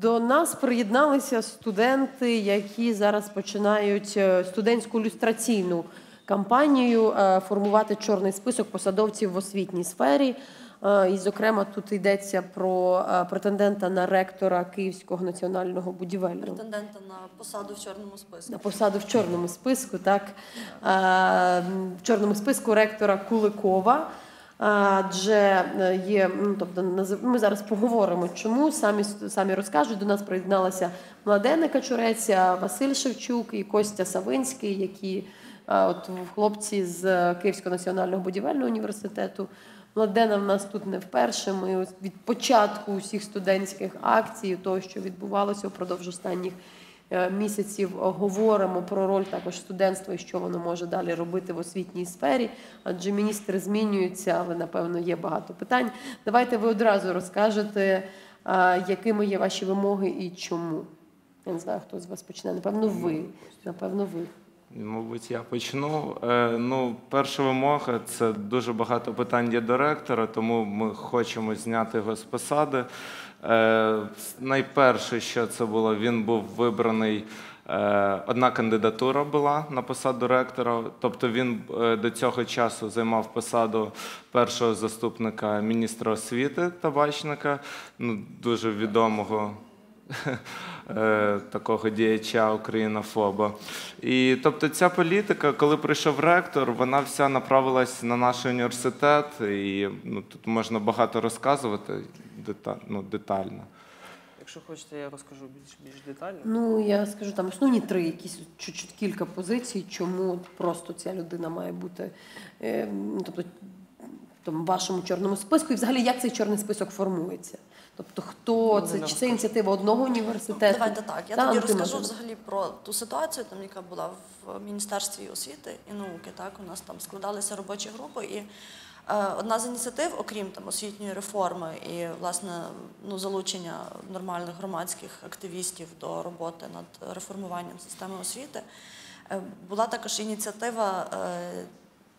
До нас приєдналися студенти, які зараз починають е, студентську люстраційну кампанію е, формувати чорний список посадовців в освітній сфері. Е, І, зокрема, тут йдеться про претендента на ректора Київського національного будівельного Претендента на посаду в чорному списку. на посаду в чорному списку, так в чорному списку ректора Куликова. Адже е, є, ну, тобто ми зараз поговоримо, чому самі самі розкажуть. До нас приєдналася Младена Качурець, Василь Шевчук і Костя Савинський, які от хлопці з Київського національного будівельного університету. Младена в нас тут не вперше. Ми від початку усіх студентських акцій, того, що відбувалося впродовж останніх місяців, е, говоримо про роль також студентства і що воно може далі робити в освітній сфері. Адже міністри змінюються, але напевно є багато питань. Давайте ви одразу розкажете, е, якими є ваші вимоги і чому. Я не знаю, хто з вас почне. Напевно, ви. Напевно, ви. Мабуть, я почну. Е, Ну, перша вимога це дуже багато питань є до ректора, тому ми хочемо зняти його з посади. Е, Найперше, що це було, він був вибраний. е, Одна кандидатура була на посаду ректора, тобто він е, до цього часу займав посаду першого заступника міністра освіти табачника, ну дуже відомого такого діяча українофоба. І тобто ця політика, коли прийшов ректор, вона вся направилась на наш університет, і ну, тут можна багато розказувати дета, ну, детально. Якщо хочете, я розкажу більш більш детально. Ну, я скажу там основні три, якісь чуть-чуть кілька позицій, чому просто ця людина має бути е, ну, тобто, в вашому чорному списку, і взагалі як цей чорний список формується? Тобто, хто це чи це ініціатива одного університету? Давайте так. Я Та, тоді розкажу давай. взагалі про ту ситуацію, там, яка була в Міністерстві освіти і науки. Так, у нас там складалися робочі групи, і одна з ініціатив, окрім там освітньої реформи і власне ну, залучення нормальних громадських активістів до роботи над реформуванням системи освіти, е, була також ініціатива. е,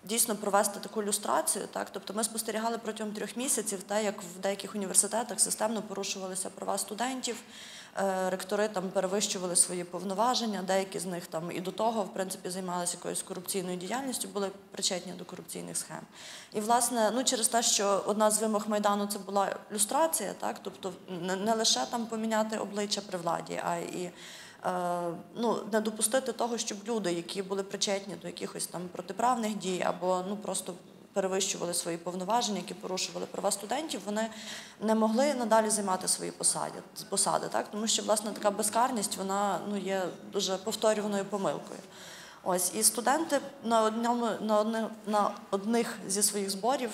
Дійсно провести таку люстрацію, так тобто ми спостерігали протягом трьох місяців, те, як в деяких університетах системно порушувалися права студентів, е, ректори там перевищували свої повноваження, деякі з них там і до того, в принципі, займалися якоюсь корупційною діяльністю, були причетні до корупційних схем. І власне, ну через те, що одна з вимог майдану це була люстрація, так тобто не, не лише там поміняти обличчя при владі, а і е, ну, не допустити того, щоб люди, які були причетні до якихось там протиправних дій або ну просто перевищували свої повноваження, які порушували права студентів, вони не могли надалі займати свої посади, посади, так тому що власне така безкарність вона ну є дуже повторюваною помилкою. Ось і студенти на одному на одних на одних зі своїх зборів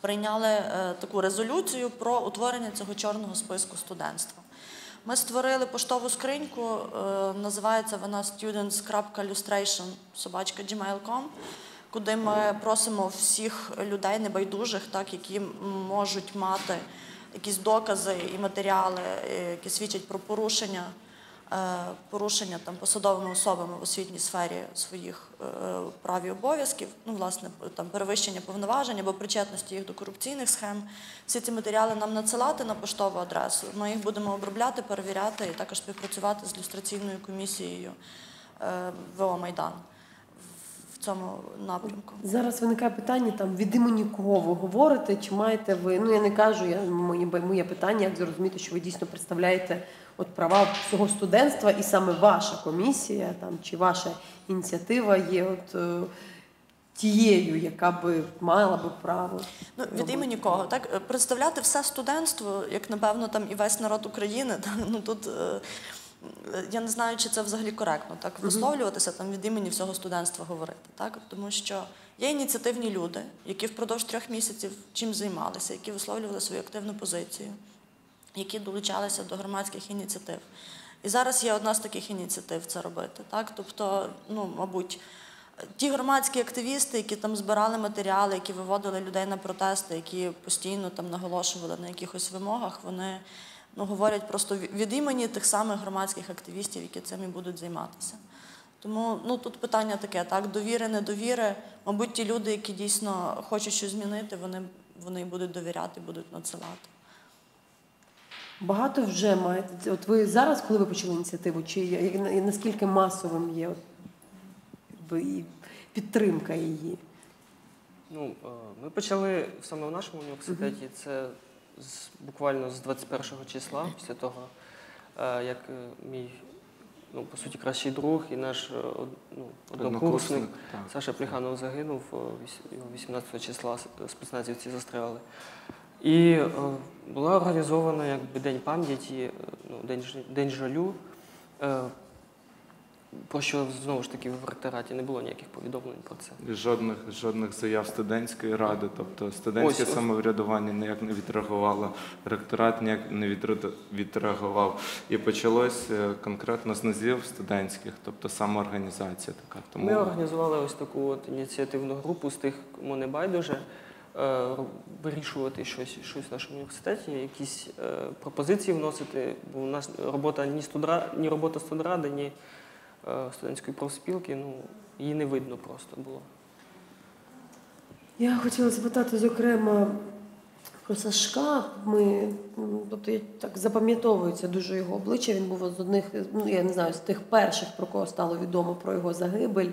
прийняли е, таку резолюцію про утворення цього чорного списку студентства. Ми створили поштову скриньку, е, називається вона students.lustration собачка gmail.com, куди ми просимо всіх людей небайдужих, так, які можуть мати якісь докази і матеріали, е, які свідчать про порушення е, порушення там посадовими особами в освітній сфері своїх е, прав і обов'язків, ну власне там перевищення повноважень або причетності їх до корупційних схем. Всі ці матеріали нам надсилати на поштову адресу. Ми їх будемо обробляти, перевіряти і також співпрацювати з люстраційною комісією е, ВО Майдан в цьому напрямку. Зараз виникає питання там від імені кого ви говорите, чи маєте ви? Ну я не кажу, я моє, моє питання, як зрозуміти, що ви дійсно представляєте от права всього студентства, і саме ваша комісія там чи ваша ініціатива є от е, тією, яка би мала би право. Ну, від робити. імені кого? Так представляти все студентство, як напевно там і весь народ України. Та, ну тут е, я не знаю, чи це взагалі коректно так висловлюватися там від імені всього студентства говорити. Так, тому що є ініціативні люди, які впродовж трьох місяців чим займалися, які висловлювали свою активну позицію, які долучалися до громадських ініціатив. І зараз є одна з таких ініціатив це робити. Так? Тобто, ну, мабуть, ті громадські активісти, які там збирали матеріали, які виводили людей на протести, які постійно там наголошували на якихось вимогах, вони ну, говорять просто від імені тих самих громадських активістів, які цим і будуть займатися. Тому ну, тут питання таке, так, довіри, недовіри. Мабуть, ті люди, які дійсно хочуть щось змінити, вони, вони будуть довіряти, будуть надсилати. Багато вже маєте. От ви зараз, коли ви почали ініціативу, чи і наскільки масовим є от, якби, і підтримка її? Ну, е, ми почали саме в нашому університеті. Це з, буквально з 21 числа, після того, е, як е, мій, ну, по суті, кращий друг і наш е, од- ну, однокурсник так. Саша Пліханов загинув е, віс- його 18 числа с- спецназівці застрелили. І е, була організована якби День пам'яті, е, ну, День, ж- День жалю. Е, про що знову ж таки в ректораті не було ніяких повідомлень про це. Жодних жодних заяв студентської ради, тобто студентське Ось, самоврядування ніяк не відреагувало, ректорат ніяк не відре- відреагував. І почалось е, конкретно з низів студентських, тобто самоорганізація така. Тому Ми організували ось таку от ініціативну групу з тих, кому не байдуже, е, вирішувати щось, щось в нашому університеті, якісь е, пропозиції вносити, бо у нас робота ні, студра, ні робота студради, ні студентської профспілки, ну, її не видно просто було. Я хотіла запитати, зокрема, про Сашка. Ми, тобто, я так запам'ятовується дуже його обличчя. Він був з одних, ну я не знаю, з тих перших, про кого стало відомо про його загибель.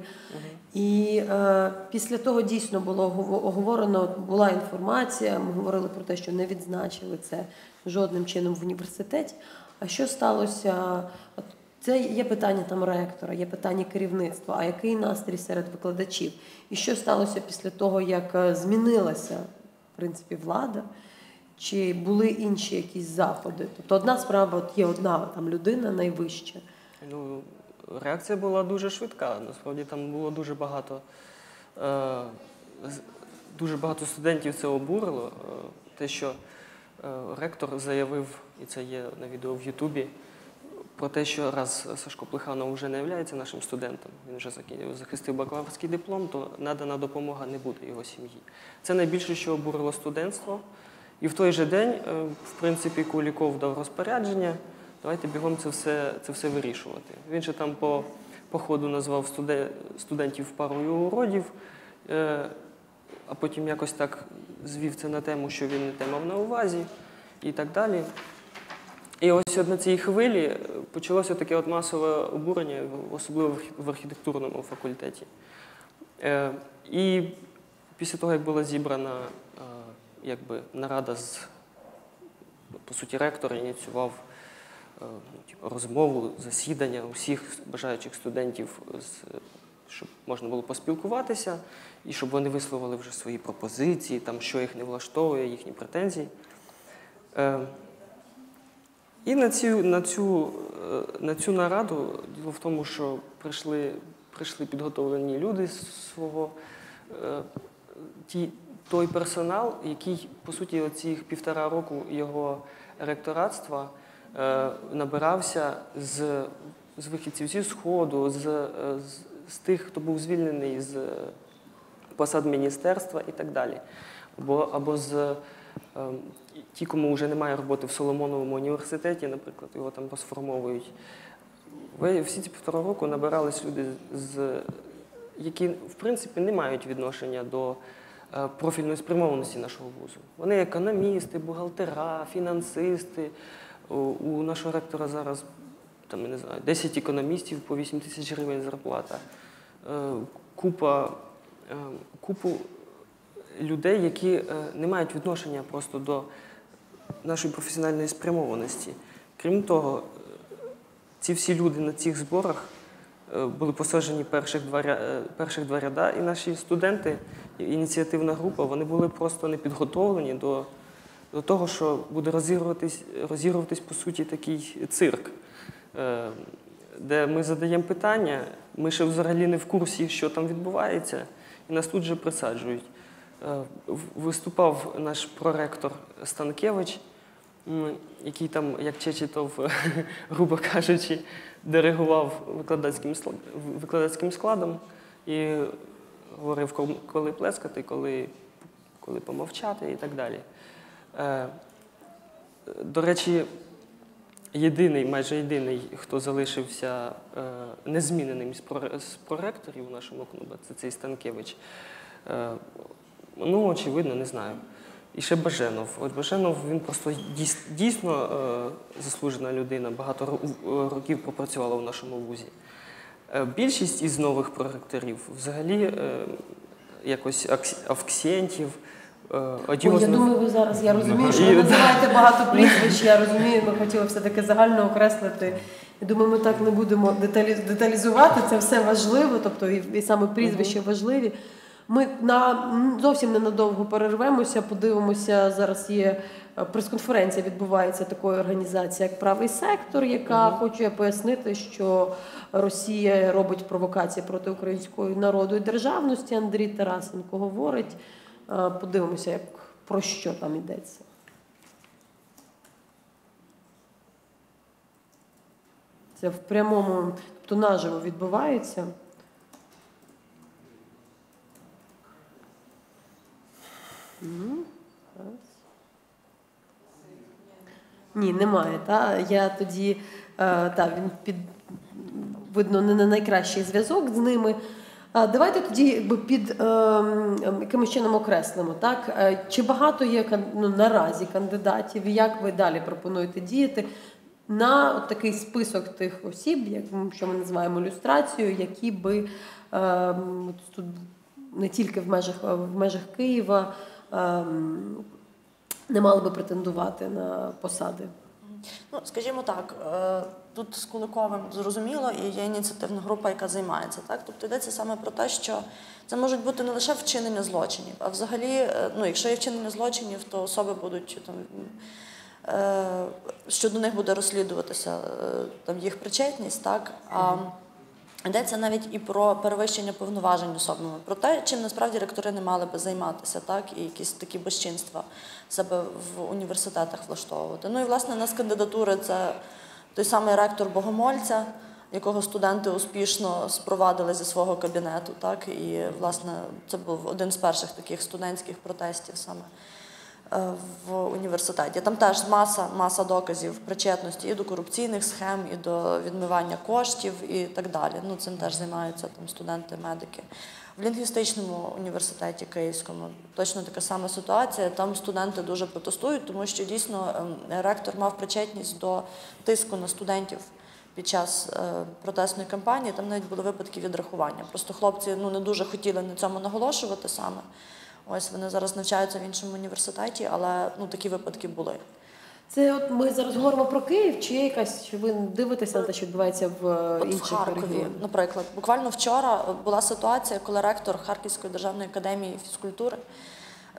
І е, після того дійсно було огово- оговорено, була інформація. Ми говорили про те, що не відзначили це жодним чином в університеті. А що сталося? Це є питання там ректора, є питання керівництва. А який настрій серед викладачів? І що сталося після того, як е, змінилася в принципі влада? Чи були інші якісь заходи? Тобто одна справа, от є одна там людина найвища. Ну, реакція була дуже швидка. Насправді там було дуже багато, е, дуже багато студентів це обурило. Е, те, що е, ректор заявив, і це є на відео в Ютубі, про те, що раз Сашко Плеханов вже не є нашим студентом, він вже захистив бакалаврський диплом, то надана допомога не буде його сім'ї. Це найбільше, що обурило студентство. І в той же день, е, в принципі, Куліков дав розпорядження. Давайте бігом це все, це все вирішувати. Він же там по, по ходу назвав студе, студентів парою уродів, е, а потім якось так звів це на тему, що він не мав на увазі, і так далі. І ось на цій хвилі е, почалося таке от масове обурення, особливо в архітектурному факультеті. Е, І після того, як була зібрана е, якби, нарада з, по суті, ректор ініціював розмову, засідання усіх бажаючих студентів, щоб можна було поспілкуватися, і щоб вони висловили вже свої пропозиції, там, що їх не влаштовує, їхні претензії. І на цю, на, цю, е, на цю нараду діло в тому, що прийшли, прийшли підготовлені люди з свого е, ті, той персонал, який, по суті, оці півтора року його ректоратства е, набирався з, з вихідців зі Сходу, з, з, з тих, хто був звільнений з посад міністерства і так далі. Або, або з ті, кому вже немає роботи в Соломоновому університеті, наприклад, його там розформовують. Всі ці півтора року набирались люди, з, які, в принципі, не мають відношення до е, профільної спрямованості нашого вузу. Вони економісти, бухгалтера, фінансисти. У, нашого ректора зараз там, не знаю, 10 економістів по 8 тисяч гривень зарплата. Е, Купа, е, купу людей, які е, не мають відношення просто до нашої професіональної спрямованості. Крім того, е, ці всі люди на цих зборах е, були посаджені перших два, перших два ряда, і наші студенти, ініціативна група, вони були просто не підготовлені до, до того, що буде розігруватись, розігруватись, по суті, такий цирк, де ми задаємо питання, ми ще взагалі не в курсі, що там відбувається, і нас тут же присаджують. Е, Виступав наш проректор Станкевич, який там, як Чечетов, грубо кажучи, диригував викладацьким, викладацьким складом і говорив, коли плескати, коли, коли помовчати і так далі. Е, До речі, єдиний, майже єдиний, хто залишився е, незміненим з проректорів у нашому клубі, це цей Станкевич. Ну, очевидно, не знаю. І ще Баженов. От Баженов він просто дійсно е, заслужена людина, багато років пропрацювала в нашому вузі. Е, Більшість із нових проректорів взагалі е, якось е, Ой, я думаю, ви зараз я розумію, що ви називаєте багато прізвищ. Я розумію, ми хотіли все-таки загально окреслити. Я думаю, ми так не будемо деталі, деталізувати. Це все важливо, тобто і саме прізвища важливі. Ми на зовсім ненадовго перервемося, подивимося. Зараз є е, прес-конференція, відбувається такої організації, як правий сектор, яка хоче пояснити, що Росія робить провокації проти української народу і державності. Андрій Тарасенко говорить. Е, Подивимося, як про що там йдеться. Це в прямому, тобто наживо відбувається. Ні, немає. Та? Я тоді, е, та, він під, видно, не на найкращий зв'язок з ними. А Давайте тоді під е, якимось чином окреслимо. Так? Е, Чи багато є ну, наразі кандидатів? Як ви далі пропонуєте діяти на от такий список тих осіб, як що ми називаємо люстрацією, які би е, тут не тільки в межах, в межах Києва е, не мали би претендувати на посади? Ну, скажімо так, е, тут з Куликовим зрозуміло, і є ініціативна група, яка займається. Так? Тобто йдеться саме про те, що це можуть бути не лише вчинення злочинів, а взагалі, е, ну, якщо є вчинення злочинів, то особи будуть там. е, Що до них буде розслідуватися там їх причетність, так а йдеться навіть і про перевищення повноважень особами, про те, чим насправді ректори не мали би займатися, так і якісь такі безчинства себе в університетах влаштовувати. Ну і власне у нас кандидатури це той самий ректор Богомольця, якого студенти успішно спровадили зі свого кабінету. Так і власне це був один з перших таких студентських протестів саме. Е, В університеті там теж маса, маса доказів причетності і до корупційних схем, і до відмивання коштів, і так далі. Ну цим теж займаються там студенти, медики. В лінгвістичному університеті Київському точно така сама ситуація. Там студенти дуже протестують, тому що дійсно ем, ректор мав причетність до тиску на студентів під час е, протестної кампанії. Там навіть були випадки відрахування. Просто хлопці ну не дуже хотіли на цьому наголошувати саме. Ось вони зараз навчаються в іншому університеті, але ну такі випадки були. Це от ми зараз говоримо про Київ, чи є якась, чи ви дивитеся на те, що відбувається в е, От в Харкові, регіонах? наприклад, буквально вчора була ситуація, коли ректор Харківської державної академії фізкультури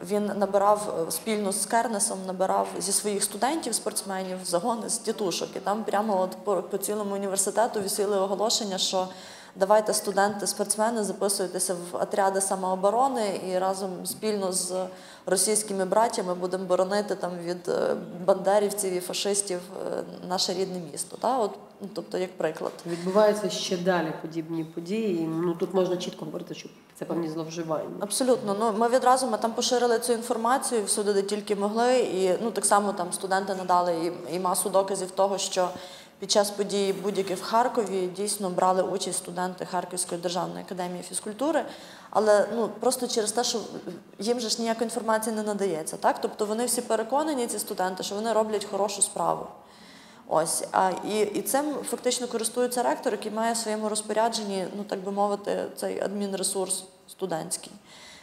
він набирав е, спільно з Кернесом, набирав зі своїх студентів, спортсменів загони з тітушок. І там прямо от по, по цілому університету висіли оголошення, що давайте студенти, спортсмени записуйтеся в отряди самооборони і разом спільно з російськими братями будемо боронити там від е, бандерівців і фашистів е, наше рідне місто. Та? От, ну, тобто, як приклад. Відбуваються ще далі подібні події. і, Ну тут можна чітко говорити, що це певні зловживання. Абсолютно. Ну ми відразу ми там поширили цю інформацію всюди, де тільки могли. І ну так само там студенти надали і, і масу доказів того, що під час події будь-яких в Харкові дійсно брали участь студенти Харківської державної академії фізкультури. Але ну просто через те, що їм же ж ніякої інформації не надається. Так, тобто вони всі переконані, ці студенти, що вони роблять хорошу справу. Ось а і, і цим фактично користується ректор, який має в своєму розпорядженні, ну так би мовити, цей адмінресурс студентський,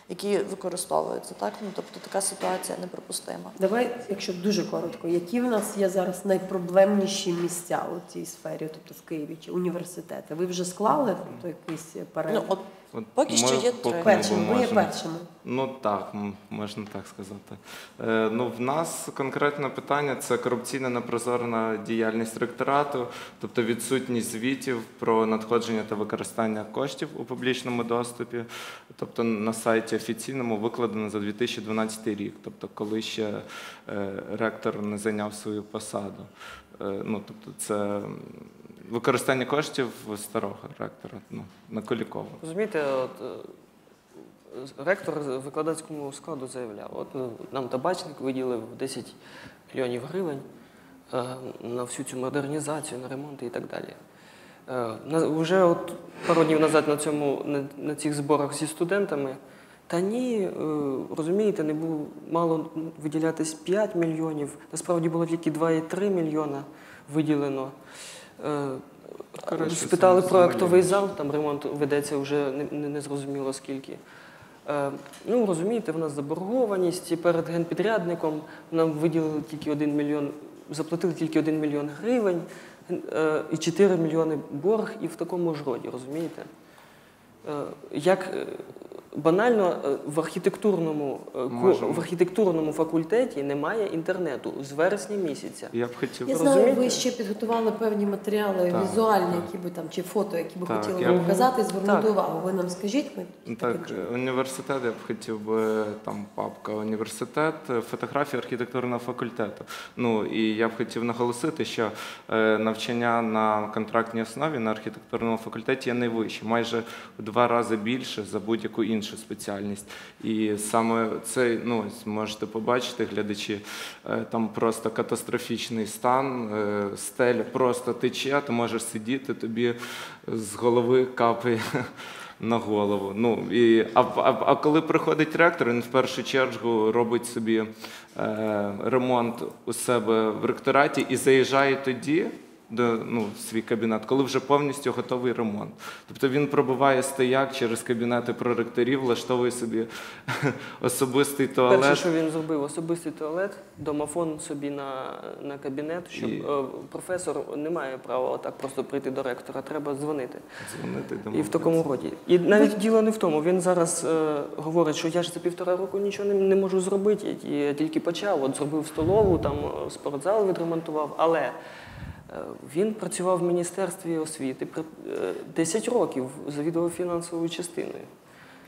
який використовуються. Так, ну тобто така ситуація неприпустима. Давай, якщо дуже коротко, які в нас є зараз найпроблемніші місця у цій сфері, тобто в Києві чи університети? Ви вже склали тобто, якийсь Ну от От Поки ми що є поки Першими, ви є першими. Ну так, можна так сказати. Е, ну, в нас конкретне питання це корупційна непрозорна діяльність ректорату, тобто відсутність звітів про надходження та використання коштів у публічному доступі. Тобто на сайті офіційному викладено за 2012 рік, тобто коли ще е, ректор не зайняв свою посаду. Е, ну, тобто це використання коштів старого ректора ну, на Кулікова. Розумієте, от, е, ректор викладацькому складу заявляв, от ну, нам табачник виділив 10 мільйонів гривень е, на всю цю модернізацію, на ремонти і так далі. Е, вже от пару днів назад на, цьому, на, на цих зборах зі студентами Та ні, е, розумієте, не було мало виділятись 5 мільйонів. Насправді було тільки 2,3 мільйона виділено. Е, Коротше, Спитали про актовий зал, там ремонт ведеться вже не, не, зрозуміло скільки. Е, Ну, розумієте, в нас заборгованість і перед генпідрядником нам виділили тільки 1 мільйон, заплатили тільки 1 мільйон гривень е, і 4 мільйони борг, і в такому ж роді, розумієте? Е, Як банально е, в архітектурному, е, Можемо. в архітектурному факультеті немає інтернету з вересня місяця. Я б хотів. Я знаю, Розумієте? ви ще підготували певні матеріали Так, візуальні, так. які би там чи фото, які би Так, хотіли вам показати, звернути Так. увагу. Ви нам скажіть, ми Так, університет, я б хотів би там папка університет, е, фотографія архітектурного факультету. Ну і я б хотів наголосити, що е, навчання на контрактній основі на архітектурному факультеті є найвище, майже в два рази більше за будь-яку іншу спеціальність. І саме це, ну можете побачити, глядачі, е, там просто катастрофічний стан, е, стеля просто тече, ти можеш сидіти, тобі з голови капає на голову. Ну, і, а, а, а коли приходить ректор, він в першу чергу робить собі е, ремонт у себе в ректораті і заїжджає тоді. До, ну, свій кабінет, коли вже повністю готовий ремонт. Тобто він пробиває стояк через кабінети проректорів, влаштовує собі особистий туалет. Перше, що він зробив, особистий туалет, домофон собі на, на кабінет, щоб І- е, професор не має права отак просто прийти до ректора, треба дзвонити. Дзвонити І в такому роді. І навіть діло не в тому. Він зараз е, говорить, що я ж за півтора року нічого не, не можу зробити. Я, тільки почав. От зробив столову, там е, спортзал відремонтував. Але він працював в міністерстві освіти при- е, 10 років, завідував фінансовою частиною.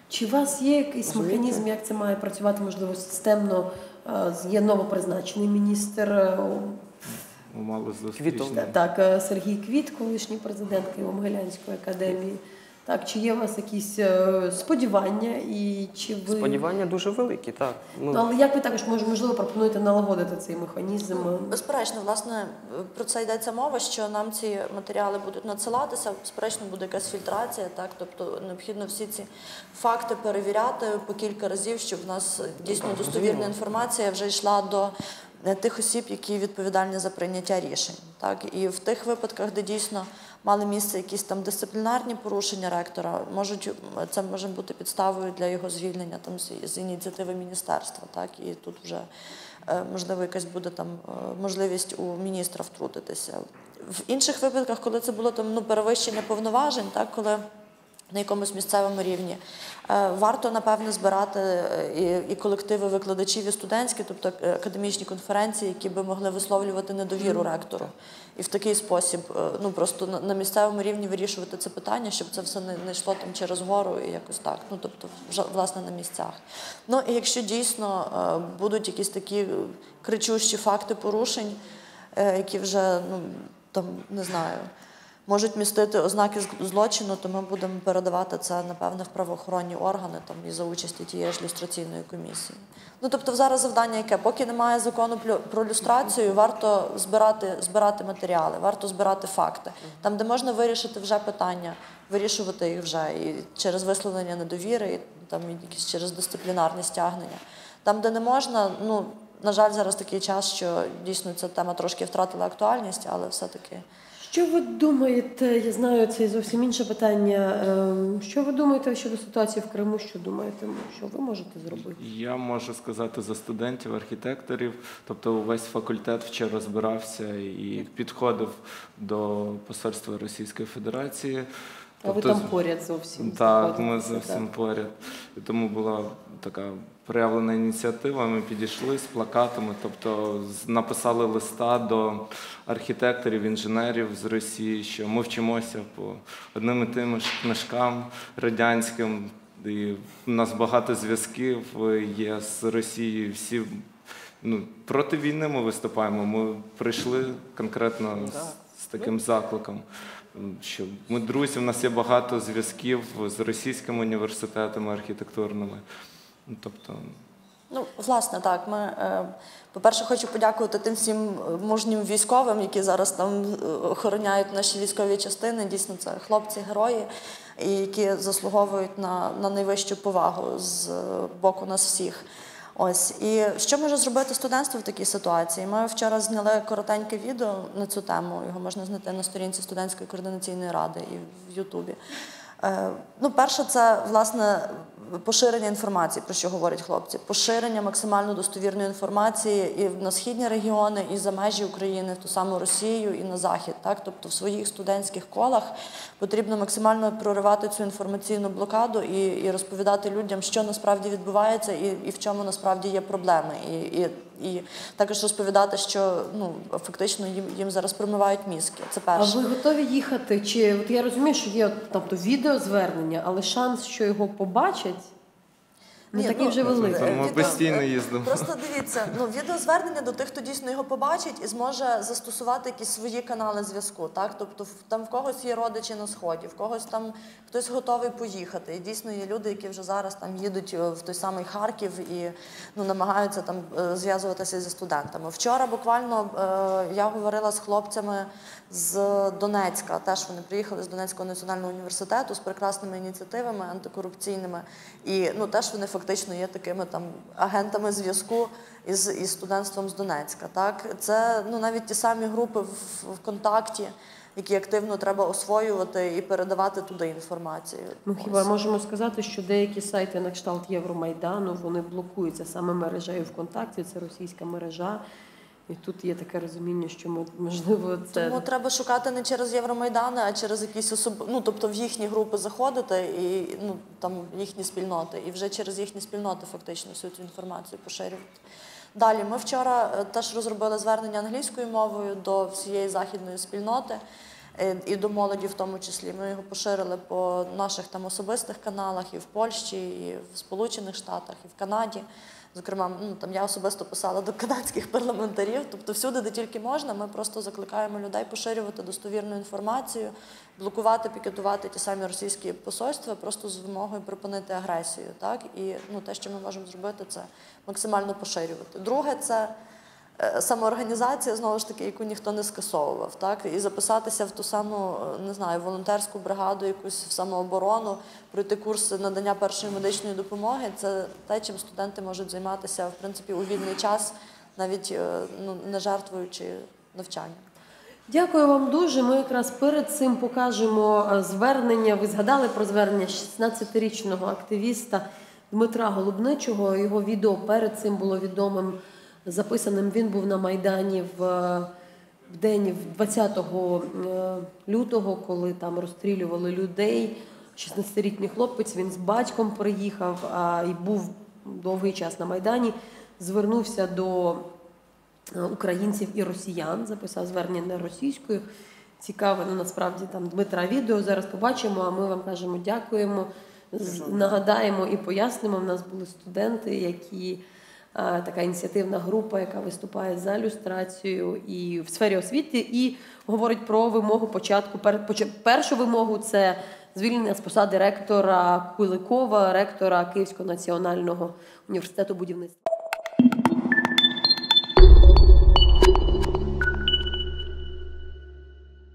Чи у вас є якийсь Розумієте? механізм, як це має працювати, можливо, системно? Е, Є новопризначений міністр, е, Мало так, Сергій Квіт, колишній президент Києво-Могилянської академії. Так, чи є у вас якісь е, сподівання і чи ви Сподівання дуже великі, так. Ну, Ну, але як ви також може, можливо пропонуєте налагодити цей механізм? Ну, Безперечно, власне, про це йдеться мова, що нам ці матеріали будуть надсилатися. Безперечно, буде якась фільтрація, так тобто необхідно всі ці факти перевіряти по кілька разів, щоб в нас дійсно достовірна інформація вже йшла до тих осіб, які відповідальні за прийняття рішень. Так і в тих випадках, де дійсно мали місце якісь там дисциплінарні порушення ректора, можуть це може бути підставою для його звільнення там з, з ініціативи міністерства. Так і тут вже е, можливо якась буде там е, можливість у міністра втрутитися. В інших випадках, коли це було там ну перевищення повноважень, так коли на якомусь місцевому рівні. Е, Варто, напевне, збирати е, і, колективи викладачів і студентські, тобто е, академічні конференції, які би могли висловлювати недовіру ректору. І в такий спосіб ну, просто на, місцевому рівні вирішувати це питання, щоб це все не, йшло там через гору і якось так. Ну, тобто, вже, власне, на місцях. Ну, і якщо дійсно будуть якісь такі кричущі факти порушень, які вже, ну, там, не знаю, можуть містити ознаки злочину, то ми будемо передавати це напевне в правоохоронні органи там і за участі тієї ж люстраційної комісії. Ну тобто, зараз завдання яке? Поки немає закону про люстрацію, варто збирати, збирати матеріали, варто збирати факти. Там, де можна вирішити вже питання, вирішувати їх вже і через висловлення недовіри, і там якісь через дисциплінарні стягнення. Там, де не можна, ну на жаль, зараз такий час, що дійсно ця тема трошки втратила актуальність, але все-таки. Що ви думаєте? Я знаю, це зовсім інше питання. Ем, Що ви думаєте щодо ситуації в Криму? Що думаєте, що ви можете зробити? Я можу сказати за студентів, архітекторів. Тобто увесь факультет вчора розбирався і підходив до посольства Російської Федерації. А ви Тобто, там поряд зовсім Так, ми зовсім так. поряд. І тому була така проявлена ініціатива. Ми підійшли з плакатами, тобто написали листа до архітекторів, інженерів з Росії, що ми вчимося по одним і тим ж книжкам радянським. І у нас багато зв'язків є з Росією. Всі ну, проти війни ми виступаємо. Ми прийшли конкретно з, з таким закликом. Що ми друзі, у нас є багато зв'язків з російськими університетами архітектурними. Ну, Тобто, Ну, власне, так. Ми, е, по-перше, хочу подякувати тим всім мужнім військовим, які зараз там е, охороняють наші військові частини. Дійсно, це хлопці-герої, які заслуговують на, на найвищу повагу з е, боку нас всіх. Ось і що може зробити студентство в такій ситуації? Ми вчора зняли коротеньке відео на цю тему. Його можна знайти на сторінці студентської координаційної ради і в Ютубі. Е, Ну, перше, це власне поширення інформації, про що говорять хлопці. Поширення максимально достовірної інформації і на східні регіони, і за межі України, в ту саму Росію, і на захід. Так, тобто в своїх студентських колах потрібно максимально проривати цю інформаційну блокаду і, і розповідати людям, що насправді відбувається, і, і в чому насправді є проблеми. І, і, і також розповідати, що ну фактично їм, їм зараз промивають мізки. Це А ви готові їхати? Чи от я розумію, що є тобто відеозвернення, але шанс, що його побачать, не Ні, такий ну, вже великий. Тому Відео- постійно їздимо. Просто дивіться, ну відеозвернення до тих, хто дійсно його побачить і зможе застосувати якісь свої канали зв'язку. Так, тобто там в когось є родичі на сході, в когось там хтось готовий поїхати. І дійсно є люди, які вже зараз там їдуть е, в той самий Харків і ну намагаються там е, зв'язуватися зі студентами. Вчора буквально е, я говорила з хлопцями з Донецька. Теж вони приїхали з Донецького національного університету з прекрасними ініціативами антикорупційними. І ну теж вони фактично є такими там агентами зв'язку із, із студентством з Донецька. Так, це ну навіть ті самі групи в, ВКонтакті, які активно треба освоювати і передавати туди інформацію. Ми Ось. хіба можемо сказати, що деякі сайти на кшталт Євромайдану вони блокуються саме мережею ВКонтакті, це російська мережа. І тут є таке розуміння, що можливо це Тому треба шукати не через Євромайдани, а через якісь особ... ну, тобто в їхні групи заходити і ну там їхні спільноти, і вже через їхні спільноти фактично всю цю інформацію поширювати. Далі ми вчора е, теж розробили звернення англійською мовою до всієї західної спільноти е, і до молоді, в тому числі. Ми його поширили по наших там особистих каналах і в Польщі, і в Сполучених Штатах, і в Канаді. Зокрема, ну там я особисто писала до канадських парламентарів. Тобто, всюди, де тільки можна, ми просто закликаємо людей поширювати достовірну інформацію, блокувати, пікетувати ті самі російські посольства, просто з вимогою припинити агресію. Так і ну те, що ми можемо зробити, це максимально поширювати. Друге, це самоорганізація, знову ж таки, яку ніхто не скасовував, так і записатися в ту саму е, не знаю волонтерську бригаду, якусь в самооборону, пройти курси надання першої медичної допомоги. Це те, чим студенти можуть займатися в принципі у вільний час, навіть е, ну не жертвуючи навчанням. Дякую вам дуже. Ми якраз перед цим покажемо е, звернення. Ви згадали про звернення 16-річного активіста Дмитра Голубничого. Його відео перед цим було відомим записаним. Він був на Майдані в, е, в день 20 е, лютого, коли там розстрілювали людей. 16-літній хлопець він з батьком приїхав а, і був довгий час на Майдані. Звернувся до е, українців і росіян, записав звернення не російською. Цікаве, ну насправді там Дмитра відео зараз побачимо, а ми вам кажемо дякуємо. Нагадаємо і пояснимо. У нас були студенти, які така ініціативна група, яка виступає за люстрацію і в сфері освіти, і говорить про вимогу початку. пер- Першу вимогу це звільнення з посади ректора Куликова, ректора Київського національного університету будівництва.